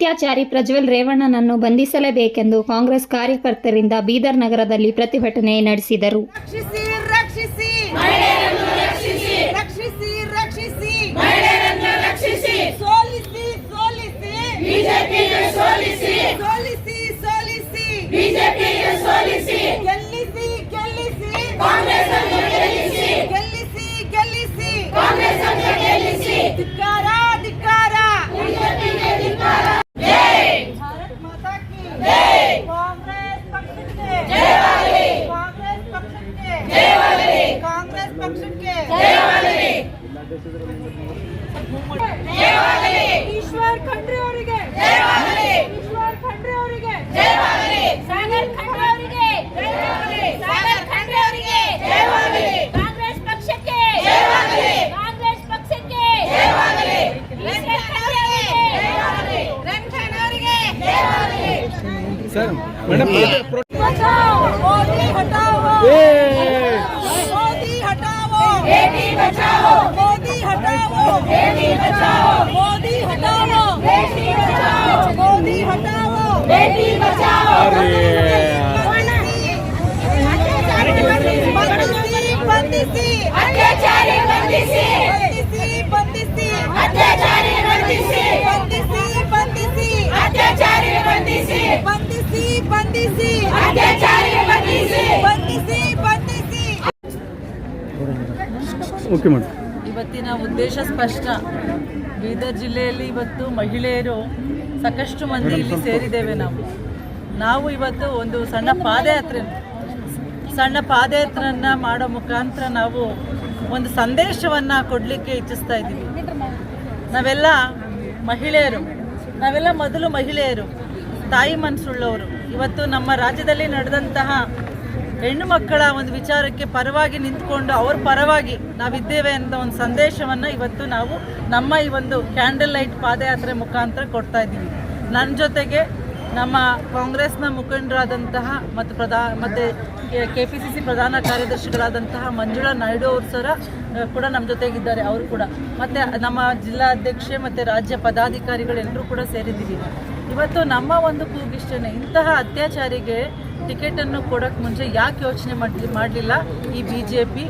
ಅತ್ಯಾಚಾರಿ ಪ್ರಜ್ವಲ್ ರೇವಣ್ಣನನ್ನು ಬಂಧಿಸಲೇಬೇಕೆಂದು ಕಾಂಗ್ರೆಸ್ ಕಾರ್ಯಕರ್ತರಿಂದ ಬೀದರ್ ನಗರದಲ್ಲಿ ಪ್ರತಿಭಟನೆ ನಡೆಸಿದರು. ರಕ್ಷಿಸಿ ರಕ್ಷಿಸಿ ರಕ್ಷಿಸಿ ರಕ್ಷಿಸಿ ರಕ್ಷಿಸಿ ಸೋಲಿಸಿ ಸೋಲಿಸಿ ಬಿಜೆಪಿಗೆ ಸೋಲಿಸಿ ಸೋಲಿಸಿ ಸೋಲಿಸಿ ಬಿಜೆಪಿಗೆ ಸೋಲಿಸಿ ಗೆಲ್ಲಿಸಿ ಗೆಲ್ಲಿಸಿ ಕಾಂಗ್ರೆಸ್ ಅನ್ನು ಗೆಲ್ಲಿಸಿ ಗೆಲ್ಲಿಸಿ ಗೆಲ್ಲಿಸಿ ಕಾಂಗ್ರೆಸ್ ಅನ್ನು ಗೆಲ್ಲಿಸಿ ಧಿಕ್ಕಾರ ಧಿಕ್ಕಾರ ಬಿಜೆಪಿಗೆ ಧಿಕ್ಕಾರ ಜೈ ಭಾರತ್ ಮಾತಾ ಕಿ ಜೈ ಕಾಂಗ್ರೆಸ್ ಪಕ್ಷಕ್ಕೆ ಜಯವಾಗಲಿ ಕಾಂಗ್ರೆಸ್ ಪಕ್ಷಕ್ಕೆ ಜಯವಾಗಲಿ ಕಾಂಗ್ರೆಸ್ ಪಕ್ಷಕ್ಕೆ ಜಯವಾಗಲಿ ಜಯವಾಗಲಿ ಈಶ್ವರ್ ಖಂಡ್ರೆ ಅವರಿಗೆ. ಈಶ್ವರ್ ಖಂಡ್ರೆ ಅವರಿಗೆ. ಸಾಗರ್ ಖಂಡ್ರೆ ಅವರಿಗೆ. ಸಾಗರ್ ಖಂಡ್ರೆ ಅವರಿಗೆ. ಕಾಂಗ್ರೆಸ್ ಪಕ್ಷಕ್ಕೆ. ಕಾಂಗ್ರೆಸ್ ಪಕ್ಷಕ್ಕೆ. ಅವರಿಗೆ. ಸರ್ ಮೇಡಮ್ बचाओ। मोदी हटाओ। बेटी बचाओ। मोदी हटाओ। बेटी बचाओ। अत्याचारी अत्याचारी अत्याचारी ओके मैडम. ಇವತ್ತಿನ ಉದ್ದೇಶ ಸ್ಪಷ್ಟ. ಬೀದರ್ ಜಿಲ್ಲೆಯಲ್ಲಿ ಇವತ್ತು ಮಹಿಳೆಯರು ಸಾಕಷ್ಟು ಮಂದಿ ಇಲ್ಲಿ ಸೇರಿದ್ದೇವೆ ನಾವು. ನಾವು ಇವತ್ತು ಒಂದು ಸಣ್ಣ ಪಾದಯಾತ್ರೆ ಸಣ್ಣ ಪಾದಯಾತ್ರೆಯನ್ನ ಮಾಡೋ ಮುಖಾಂತರ ನಾವು ಒಂದು ಸಂದೇಶವನ್ನು ಕೊಡಲಿಕ್ಕೆ ಇಚ್ಛಿಸ್ತಾ ಇದ್ದೀವಿ. ನಾವೆಲ್ಲ ಮಹಿಳೆಯರು ನಾವೆಲ್ಲ ಮೊದಲು ಮಹಿಳೆಯರು ತಾಯಿ ಮನಸ್ಸುಳ್ಳವರು ಇವತ್ತು ನಮ್ಮ ರಾಜ್ಯದಲ್ಲಿ ನಡೆದಂತಹ ಹೆಣ್ಣು ಮಕ್ಕಳ ಒಂದು ವಿಚಾರಕ್ಕೆ ಪರವಾಗಿ ನಿಂತ್ಕೊಂಡು ಅವ್ರ ಪರವಾಗಿ ನಾವಿದ್ದೇವೆ ಅಂತ ಒಂದು ಸಂದೇಶವನ್ನು ಇವತ್ತು ನಾವು ನಮ್ಮ ಈ ಒಂದು ಕ್ಯಾಂಡಲ್ ಲೈಟ್ ಪಾದಯಾತ್ರೆ ಮುಖಾಂತರ ಕೊಡ್ತಾ ಇದ್ದೀವಿ. ನನ್ನ ಜೊತೆಗೆ ನಮ್ಮ ಕಾಂಗ್ರೆಸ್ನ ಮುಖಂಡರಾದಂತಹ ಮತ್ತು ಪ್ರಧಾ ಮತ್ತು ಕೆ ಪಿ ಸಿ ಸಿ ಪ್ರಧಾನ ಕಾರ್ಯದರ್ಶಿಗಳಾದಂತಹ ಮಂಜುಳಾ ನಾಯ್ಡು ಅವರು ಸರ ಕೂಡ ನಮ್ಮ ಜೊತೆಗಿದ್ದಾರೆ ಅವರು ಕೂಡ. ಮತ್ತು ನಮ್ಮ ಜಿಲ್ಲಾಧ್ಯಕ್ಷೆ ಮತ್ತು ರಾಜ್ಯ ಪದಾಧಿಕಾರಿಗಳೆಲ್ಲರೂ ಕೂಡ ಸೇರಿದ್ದೀವಿ. ಇವತ್ತು ನಮ್ಮ ಒಂದು ಕೂಗಿಷ್ಟೇ ಇಂತಹ ಅತ್ಯಾಚಾರಿಗೆ ಟಿಕೆಟನ್ನು ಕೊಡೋಕ್ಕೆ ಮುಂಚೆ ಯಾಕೆ ಯೋಚನೆ ಮಾಡಿ ಮಾಡಲಿಲ್ಲ ಈ ಬಿ ಜೆ ಪಿ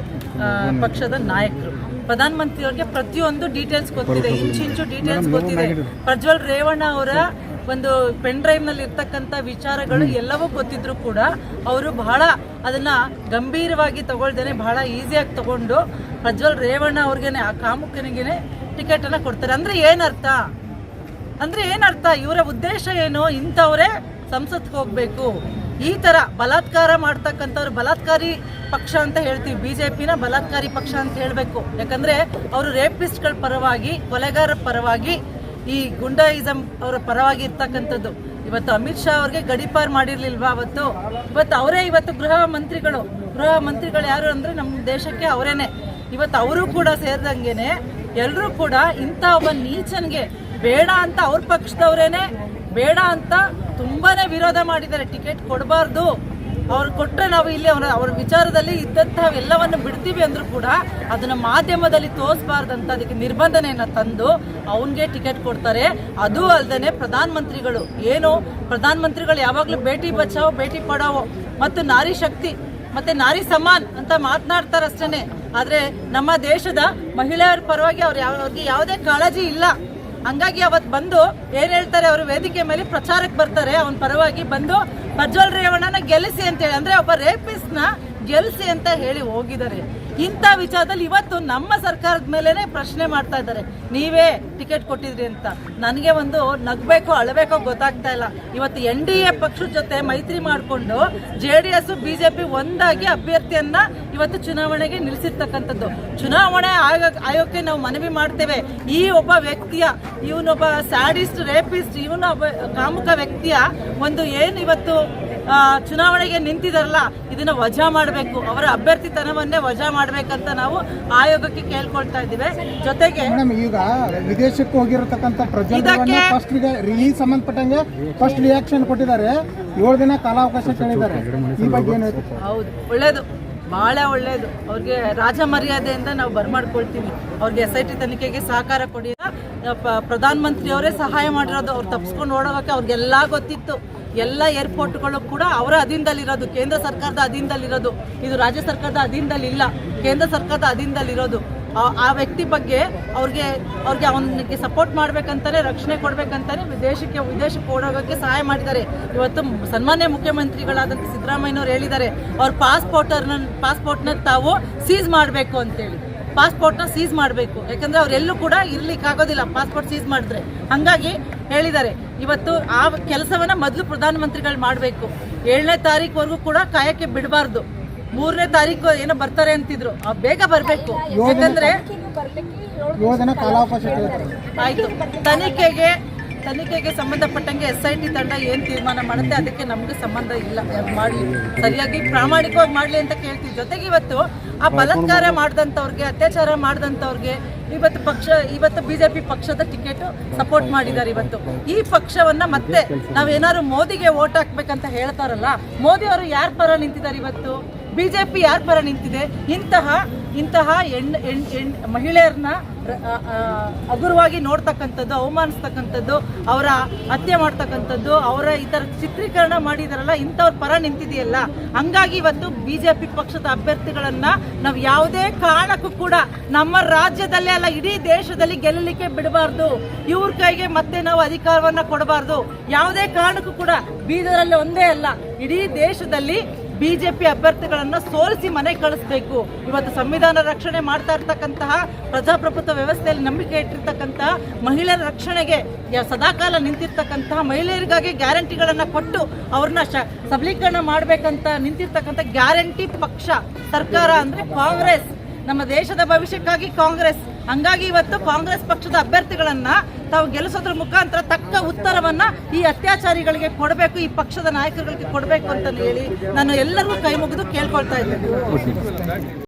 ಪಕ್ಷದ ನಾಯಕರು? ಪ್ರಧಾನಮಂತ್ರಿಯವ್ರಿಗೆ ಪ್ರತಿಯೊಂದು ಡೀಟೇಲ್ಸ್ ಗೊತ್ತಿದೆ ಇಂಚಿಂಚು ಡೀಟೇಲ್ಸ್ ಗೊತ್ತಿದೆ. ಪ್ರಜ್ವಲ್ ರೇವಣ್ಣ ಅವರ ಒಂದು ಪೆನ್ ಡ್ರೈವ್ನಲ್ಲಿ ಇರ್ತಕ್ಕಂಥ ವಿಚಾರಗಳು ಎಲ್ಲವೂ ಗೊತ್ತಿದ್ರು ಕೂಡ ಅವರು ಬಹಳ ಅದನ್ನ ಗಂಭೀರವಾಗಿ ತಗೊಳ್ದೇನೆ ಬಹಳ ಈಸಿಯಾಗಿ ತಗೊಂಡು ಪ್ರಜ್ವಲ್ ರೇವಣ್ಣ ಅವ್ರಿಗೇನೆ ಆ ಕಾಮುಕನಿಗೆ ಟಿಕೆಟ್ ಅನ್ನ ಕೊಡ್ತಾರೆ. ಅಂದ್ರೆ ಏನರ್ಥ? ಅಂದ್ರೆ ಏನರ್ಥ? ಇವರ ಉದ್ದೇಶ ಏನು? ಇಂಥವರೇ ಸಂಸತ್ಗೆ ಹೋಗ್ಬೇಕು. ಈ ತರ ಬಲಾತ್ಕಾರ ಮಾಡ್ತಕ್ಕಂಥವ್ರು ಬಲಾತ್ಕಾರಿ ಪಕ್ಷ ಅಂತ ಹೇಳ್ತೀವಿ. ಬಿಜೆಪಿನ ಬಲಾತ್ಕಾರಿ ಪಕ್ಷ ಅಂತ ಹೇಳಬೇಕು. ಯಾಕಂದ್ರೆ ಅವರು ರೇಪಿಸ್ಟ್ಗಳ ಪರವಾಗಿ ಕೊಲೆಗಾರರ ಪರವಾಗಿ ಈ ಗುಂಡಾಯಿಸಂ ಅವರ ಪರವಾಗಿ ಇರ್ತಕ್ಕಂಥದ್ದು. ಇವತ್ತು ಅಮಿತ್ ಶಾ ಅವ್ರಿಗೆ ಗಡಿಪಾರ್ ಮಾಡಿರ್ಲಿಲ್ವಾ ಅವತ್ತು? ಇವತ್ತು ಅವರೇ ಇವತ್ತು ಗೃಹ ಮಂತ್ರಿಗಳು. ಗೃಹ ಮಂತ್ರಿಗಳು ಯಾರು ಅಂದ್ರೆ ನಮ್ಮ ದೇಶಕ್ಕೆ ಅವರೇನೆ. ಇವತ್ತು ಅವರು ಕೂಡ ಸೇರಿದಂಗೆನೆ ಎಲ್ಲರೂ ಕೂಡ ಇಂಥ ಒಬ್ಬ ನೀಚನ್ಗೆ ಬೇಡ ಅಂತ ಅವ್ರ ಪಕ್ಷದವರೇನೆ, ಬೇಡ ಅಂತ ತುಂಬಾನೇ ವಿರೋಧ ಮಾಡಿದ್ದಾರೆ. ಟಿಕೆಟ್ ಕೊಡಬಾರ್ದು. ಅವ್ರು ಕೊಟ್ಟರೆ ನಾವು ಇಲ್ಲಿ ಅವರ ಅವ್ರ ವಿಚಾರದಲ್ಲಿ ಇದ್ದಂತಹ ಎಲ್ಲವನ್ನು ಬಿಡ್ತೀವಿ ಅಂದ್ರೂ ಕೂಡ ಅದನ್ನ ಮಾಧ್ಯಮದಲ್ಲಿ ತೋರಿಸಬಾರ್ದಂತ ಅದಕ್ಕೆ ನಿರ್ಬಂಧನೆಯನ್ನ ತಂದು ಅವನಿಗೆ ಟಿಕೆಟ್ ಕೊಡ್ತಾರೆ. ಅದು ಅಲ್ಲದೆ ಪ್ರಧಾನ ಮಂತ್ರಿಗಳು ಏನು ಪ್ರಧಾನ ಮಂತ್ರಿಗಳು ಯಾವಾಗಲೂ ಭೇಟಿ ಬಚಾವೋ ಭೇಟಿ ಪಡಾವೋ ಮತ್ತು ನಾರಿ ಶಕ್ತಿ ಮತ್ತೆ ನಾರಿ ಸಮಾನ್ ಅಂತ ಮಾತನಾಡ್ತಾರಷ್ಟೇನೆ. ಆದ್ರೆ ನಮ್ಮ ದೇಶದ ಮಹಿಳೆಯರ ಪರವಾಗಿ ಅವ್ರು ಯಾವ ಅವ್ರಿಗೆ ಯಾವುದೇ ಕಾಳಜಿ ಇಲ್ಲ. ಹಂಗಾಗಿ ಅವತ್ತು ಬಂದು ಏನ್ ಹೇಳ್ತಾರೆ ಅವರು, ವೇದಿಕೆ ಮೇಲೆ ಪ್ರಚಾರಕ್ಕೆ ಬರ್ತಾರೆ, ಅವನ ಪರವಾಗಿ ಬಂದು ಪ್ರಜ್ವಲ್ ರೇವಣ್ಣನ ಗೆಲ್ಲಿಸಿ ಅಂತ ಹೇಳಿ ಅಂದ್ರೆ ಒಬ್ಬ ರೇಪಿಸ್ಟ್ ನ ಗೆಲ್ಲಿಸಿ ಅಂತ ಹೇಳಿ ಹೋಗಿದ್ದಾರೆ. ಇಂಥ ವಿಚಾರದಲ್ಲಿ ಇವತ್ತು ನಮ್ಮ ಸರ್ಕಾರದ ಮೇಲೇ ಪ್ರಶ್ನೆ ಮಾಡ್ತಾ ಇದ್ದಾರೆ. ನೀವೇ ಟಿಕೆಟ್ ಕೊಟ್ಟಿದ್ರಿ ಅಂತ. ನನಗೆ ಒಂದು ನಗಬೇಕೋ ಅಳಬೇಕೋ ಗೊತ್ತಾಗ್ತಾ ಇಲ್ಲ. ಇವತ್ತು ಎನ್ ಡಿ ಎ ಪಕ್ಷದ ಜೊತೆ ಮೈತ್ರಿ ಮಾಡಿಕೊಂಡು ಜೆ ಡಿ ಎಸ್ ಬಿಜೆಪಿ ಒಂದಾಗಿ ಅಭ್ಯರ್ಥಿಯನ್ನ ಇವತ್ತು ಚುನಾವಣೆಗೆ ನಿಲ್ಲಿಸಿರ್ತಕ್ಕಂಥದ್ದು. ಚುನಾವಣೆ ಆಯೋಗ, ಆಯೋಗಕ್ಕೆ ನಾವು ಮನವಿ ಮಾಡ್ತೇವೆ. ಈ ಒಬ್ಬ ವ್ಯಕ್ತಿಯ, ಇವನೊಬ್ಬ ಸ್ಯಾಡಿಸ್ಟ್, ರೇಪಿಸ್ಟ್, ಇವನೊಬ್ಬ ಕಾಮುಕ ವ್ಯಕ್ತಿಯ ಒಂದು ಏನು ಇವತ್ತು ಚುನಾವಣೆಗೆ ನಿಂತಿದಾರಲ್ಲ ಇದನ್ನ ವಜಾ ಮಾಡಬೇಕು. ಅವರ ಅಭ್ಯರ್ಥಿತನವನ್ನೇ ವಜಾ ಮಾಡಬೇಕಂತ ನಾವು ಆಯೋಗಕ್ಕೆ ಕೇಳ್ಕೊಳ್ತಾ ಇದ್ದೀವಿ. ಜೊತೆಗೆ ಈಗ ವಿದೇಶಕ್ಕೆ ಹೋಗಿರತಕ್ಕಂತ ರಿಲೀಸ್ ಸಂಬಂಧಪಟ್ಟಂಗೆ ಫಸ್ಟ್ ರಿಯಾಕ್ಷನ್ ಕೊಟ್ಟಿದ್ದಾರೆ. ಏಳು ದಿನ ಕಾಲಾವಕಾಶ ಕೇಳಿದ್ದಾರೆ. ಈ ಬಗ್ಗೆ ಏನು ಹೌದು ಒಳ್ಳೇದು ಬಹಳ ಒಳ್ಳೇದು. ಅವ್ರಿಗೆ ರಾಜ ಮರ್ಯಾದೆಯಿಂದ ನಾವು ಬರ್ಮಾಡ್ಕೊಳ್ತೀವಿ. ಅವ್ರಿಗೆ ಎಸ್ ಐ ಟಿ ತನಿಖೆಗೆ ಸಹಕಾರ ಕೊಡಿ. ಪ- ಪ್ರಧಾನಮಂತ್ರಿಯವರೇ ಸಹಾಯ ಮಾಡಿರೋದು ಅವ್ರು ತಪ್ಪಿಸ್ಕೊಂಡು ಓಡೋಗಕ್ಕೆ ಅವ್ರಿಗೆಲ್ಲ ಗೊತ್ತಿತ್ತು. ಎಲ್ಲ ಏರ್ಪೋರ್ಟ್ಗಳು ಕೂಡ ಅವರ ಅಧೀನದಲ್ಲಿರೋದು, ಕೇಂದ್ರ ಸರ್ಕಾರದ ಅಧೀನದಲ್ಲಿರೋದು. ಇದು ರಾಜ್ಯ ಸರ್ಕಾರದ ಅಧೀನದಲ್ಲಿ ಇಲ್ಲ ಕೇಂದ್ರ ಸರ್ಕಾರದ ಅಧೀನದಲ್ಲಿರೋದು. ಆ- ಆ ವ್ಯಕ್ತಿ ಬಗ್ಗೆ ಅವ್ರಿಗೆ ಅವ್ರಿಗೆ ಅವನಿಗೆ ಸಪೋರ್ಟ್ ಮಾಡ್ಬೇಕಂತಾನೆ, ರಕ್ಷಣೆ ಕೊಡ್ಬೇಕಂತಾನೆ ವಿದೇಶಕ್ಕೆ ವಿದೇಶಕ್ಕೆ ಓಡೋಗೋಕ್ಕೆ ಸಹಾಯ ಮಾಡಿದ್ದಾರೆ. ಇವತ್ತು ಸನ್ಮಾನ್ಯ ಮುಖ್ಯಮಂತ್ರಿಗಳಾದಂಥ ಸಿದ್ದರಾಮಯ್ಯನವ್ರು ಹೇಳಿದ್ದಾರೆ, ಅವ್ರ ಪಾಸ್ಪೋರ್ಟರ್ನ, ಪಾಸ್ಪೋರ್ಟ್ನ ತಾವು ಸೀಸ್ ಮಾಡಬೇಕು ಅಂತೇಳಿ. ಪಾಸ್ಪೋರ್ಟ್ನ ಸೀಸ್ ಮಾಡಬೇಕು. ಯಾಕಂದರೆ ಅವರೆಲ್ಲೂ ಕೂಡ ಇರ್ಲಿಕ್ಕೆ ಆಗೋದಿಲ್ಲ ಪಾಸ್ಪೋರ್ಟ್ ಸೀಸ್ ಮಾಡಿದ್ರೆ. ಹಾಗಾಗಿ ಹೇಳಿದ್ದಾರೆ. ಇವತ್ತು ಆ ಕೆಲಸವನ್ನ ಮೊದಲು ಪ್ರಧಾನಮಂತ್ರಿಗಳು ಮಾಡಬೇಕು. ಏಳನೇ ತಾರೀಕುವರೆಗೂ ಕೂಡ ಕಾಯಕ್ಕೆ ಬಿಡಬಾರ್ದು. ಮೂರನೇ ತಾರೀಕು ಏನೋ ಬರ್ತಾರೆ ಅಂತಿದ್ರು. ಆ ಬೇಗ ಬರಬೇಕು. ಯಾಕಂದ್ರೆ ಏಳು ದಿನ ಕಾಲಾವಕಾಶ ಆಯ್ತು. ತನಿಖೆಗೆ ತನಿಖೆಗೆ ಸಂಬಂಧಪಟ್ಟಂಗೆ ಎಸ್ ಐ ಟಿ ತಂಡ ಏನು ತೀರ್ಮಾನ ಮಾಡುತ್ತೆ ಅದಕ್ಕೆ ನಮಗೆ ಸಂಬಂಧ ಇಲ್ಲ. ಮಾಡ್ಲಿ ಮಾಡಲಿ. ಸರಿಯಾಗಿ ಪ್ರಾಮಾಣಿಕವಾಗಿ ಮಾಡಲಿ ಅಂತ ಕೇಳ್ತೀವಿ. ಜೊತೆಗೆ ಇವತ್ತು ಆ ಬಲಾತ್ಕಾರ ಮಾಡಿದಂಥವ್ರಿಗೆ ಅತ್ಯಾಚಾರ ಮಾಡಿದಂಥವ್ರಿಗೆ ಇವತ್ತು ಪಕ್ಷ, ಇವತ್ತು ಬಿಜೆಪಿ ಪಕ್ಷದ ಟಿಕೆಟ್ ಸಪೋರ್ಟ್ ಮಾಡಿದ್ದಾರೆ ಇವತ್ತು. ಈ ಪಕ್ಷವನ್ನ ಮತ್ತೆ ನಾವೇನಾದ್ರು ಮೋದಿಗೆ ಓಟ್ ಹಾಕ್ಬೇಕಂತ ಹೇಳ್ತಾರಲ್ಲ ಮೋದಿ ಅವರು ಯಾರ ಪರ ನಿಂತಿದ್ದಾರೆ ಇವತ್ತು? ಬಿಜೆಪಿ ಯಾರ ಪರ ನಿಂತಿದೆ? ಇಂತಹ ಇಂತಹ ಹೆಣ್ಣು ಹೆಣ್ ಹೆಣ್ ಮಹಿಳೆಯರನ್ನ ಹಗುರವಾಗಿ ನೋಡ್ತಕ್ಕಂಥದ್ದು, ಅವಮಾನಿಸ್ತಕ್ಕಂಥದ್ದು, ಅವರ ಹತ್ಯೆ ಮಾಡ್ತಕ್ಕಂಥದ್ದು, ಅವರ ಈ ಥರ ಚಿತ್ರೀಕರಣ ಮಾಡಿದಾರಲ್ಲ, ಇಂಥವ್ರ ಪರ ನಿಂತಿದೆಯಲ್ಲ? ಹಂಗಾಗಿ ಇವತ್ತು ಬಿ ಜೆ ಪಿ ಪಕ್ಷದ ಅಭ್ಯರ್ಥಿಗಳನ್ನ ನಾವು ಯಾವುದೇ ಕಾರಣಕ್ಕೂ ಕೂಡ ನಮ್ಮ ರಾಜ್ಯದಲ್ಲೇ ಅಲ್ಲ, ಇಡೀ ದೇಶದಲ್ಲಿ ಗೆಲ್ಲಲಿಕ್ಕೆ ಬಿಡಬಾರ್ದು. ಇವ್ರ ಕೈಗೆ ಮತ್ತೆ ನಾವು ಅಧಿಕಾರವನ್ನ ಕೊಡಬಾರ್ದು. ಯಾವುದೇ ಕಾರಣಕ್ಕೂ ಕೂಡ ಬೀದರಲ್ಲಿ ಒಂದೇ ಅಲ್ಲ, ಇಡೀ ದೇಶದಲ್ಲಿ ಬಿಜೆಪಿ ಅಭ್ಯರ್ಥಿಗಳನ್ನ ಸೋಲಿಸಿ ಮನೆಗೆ ಕಳಿಸ್ಬೇಕು. ಇವತ್ತು ಸಂವಿಧಾನ ರಕ್ಷಣೆ ಮಾಡ್ತಾ ಇರ್ತಕ್ಕಂತಹ ಪ್ರಜಾಪ್ರಭುತ್ವ ವ್ಯವಸ್ಥೆಯಲ್ಲಿ ನಂಬಿಕೆ ಇಟ್ಟಿರ್ತಕ್ಕಂತಹ ಮಹಿಳೆಯರ ರಕ್ಷಣೆಗೆ ಸದಾಕಾಲ ನಿಂತಿರ್ತಕ್ಕಂತಹ ಮಹಿಳೆಯರಿಗಾಗಿ ಗ್ಯಾರಂಟಿಗಳನ್ನ ಕೊಟ್ಟು ಅವ್ರನ್ನ ಶ ಸಬಲೀಕರಣ ಮಾಡ್ಬೇಕಂತ ನಿಂತಿರ್ತಕ್ಕಂಥ ಗ್ಯಾರಂಟಿ ಪಕ್ಷ ಸರ್ಕಾರ ಅಂದ್ರೆ ಕಾಂಗ್ರೆಸ್. ನಮ್ಮ ದೇಶದ ಭವಿಷ್ಯಕ್ಕಾಗಿ ಕಾಂಗ್ರೆಸ್, ಹಂಗಾಗಿ ಇವತ್ತು ಕಾಂಗ್ರೆಸ್ ಪಕ್ಷದ ಅಭ್ಯರ್ಥಿಗಳನ್ನ ತಾವು ಗೆಲ್ಲಿಸೋದ್ರ ಮುಖಾಂತರ ತಕ್ಕ ಉತ್ತರವನ್ನ ಈ ಅತ್ಯಾಚಾರಿಗಳಿಗೆ ಕೊಡಬೇಕು, ಈ ಪಕ್ಷದ ನಾಯಕರುಗಳಿಗೆ ಕೊಡಬೇಕು ಅಂತ ಹೇಳಿ ನಾನು ಎಲ್ಲರಿಗೂ ಕೈ ಮುಗಿದು ಕೇಳ್ಕೊಳ್ತಾ ಇದ್ದೇನೆ.